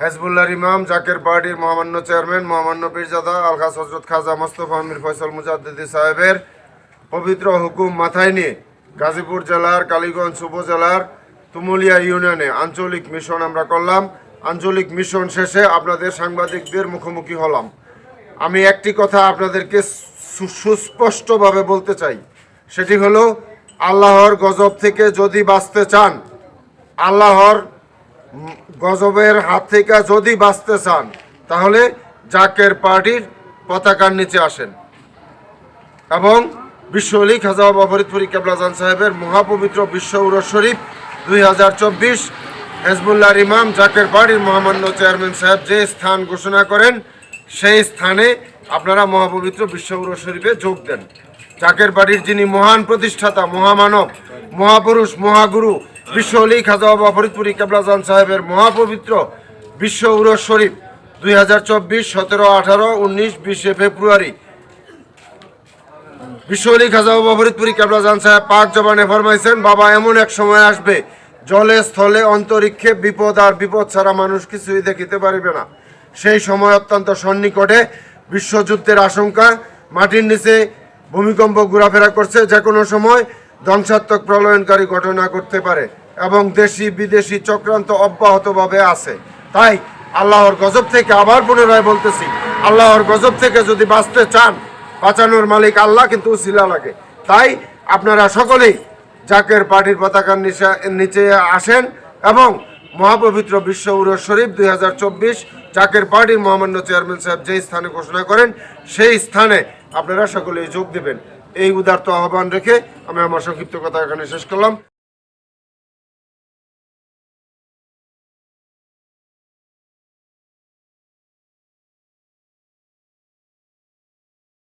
হেজবুল্লাহর ইমাম জাকের পার্টির মহামান্য চেয়ারম্যান মহামান্য পীরজাদা আলখাস হজরত খাজা মোস্তফা আমির ফয়সল মুজাদ্দিদি সাহেবের পবিত্র হুকুম মাথায় নিয়ে গাজীপুর জেলার কালীগঞ্জ উপজেলার তুমুলিয়া ইউনিয়নে আঞ্চলিক মিশন আমরা করলাম। আঞ্চলিক মিশন শেষে আপনাদের সাংবাদিকদের মুখোমুখি হলাম। আমি একটি কথা আপনাদেরকে সুস্পষ্টভাবে বলতে চাই। সেটি হলো, আল্লাহর গজব থেকে যদি বাঁচতে চান, আল্লাহর গজবের হাত থেকে যদি বাঁচতে চান, তাহলে জাকের পার্টির পতাকার নিচে আসেন। এবং বিশ্ব অলি খাজা বাবা ফরিদপুরি কেবলাজান সাহেবের মহাপবিত্র বিশ্ব উর শরীফ দুই হাজার চব্বিশ হেজবুল্লাহর ইমাম জাকের পার্টির মহামান্য চেয়ারম্যান সাহেব যে স্থান ঘোষণা করেন, সেই স্থানে আপনারা মহাপবিত্র বিশ্ব উরস শরীফে যোগ দেন। জাকের বাড়ির যিনি মহান প্রতিষ্ঠাতা, মহামানব, মহাপুরুষ, মহাগুরু বিশ্ব অলি খাজা বাবা ফরিদপুরি সাহেবের মহাপবিত্র বিশ্ব উরস শরীফ দুই হাজার চব্বিশ, সতেরো, আঠারো, উনিশ, বিশে ফেব্রুয়ারি। বিশ্বলি খাজা বাবা ফরিদপুরি সাহেব পাক জবানে ফরমাইছেন, বাবা, এমন এক সময় আসবে, জলে, স্থলে, অন্তরিক্ষে বিপদ আর বিপদ ছাড়া মানুষ কিছুই দেখিতে পারিবে না। সেই সময় অত্যন্ত সন্নিকটে বিশ্বযুদ্ধের আশঙ্কা মাটির নিচে ভূমিকম্প ঘোরাফেরা করছে। যে কোনো সময় ধ্বংসাত্মক প্রলয়নকারী ঘটনা করতে পারে এবং দেশি বিদেশি চক্রান্ত অব্যাহতভাবে আছে। তাই আল্লাহর গজব থেকে আবার পুনরায় বলতেছি, আল্লাহর গজব থেকে যদি বাঁচতে চান, বাঁচানোর মালিক আল্লাহ কিন্তু উসিলা লাগে। তাই আপনারা সকলেই জাকের পার্টির পতাকার নিচে- আসেন এবং মহাপবিত্র বিশ্ব উরস শরীফ দুই হাজার চব্বিশ জাকের পার্টির মহামান্য চেয়ারম্যান সাহেব যেই স্থানে ঘোষণা করেন, সেই স্থানে আপনারা সকলেই যোগ দেবেন। এই উদারত আহ্বান রেখে আমি আমার সংক্ষিপ্ত কথা এখানে শেষ করলাম।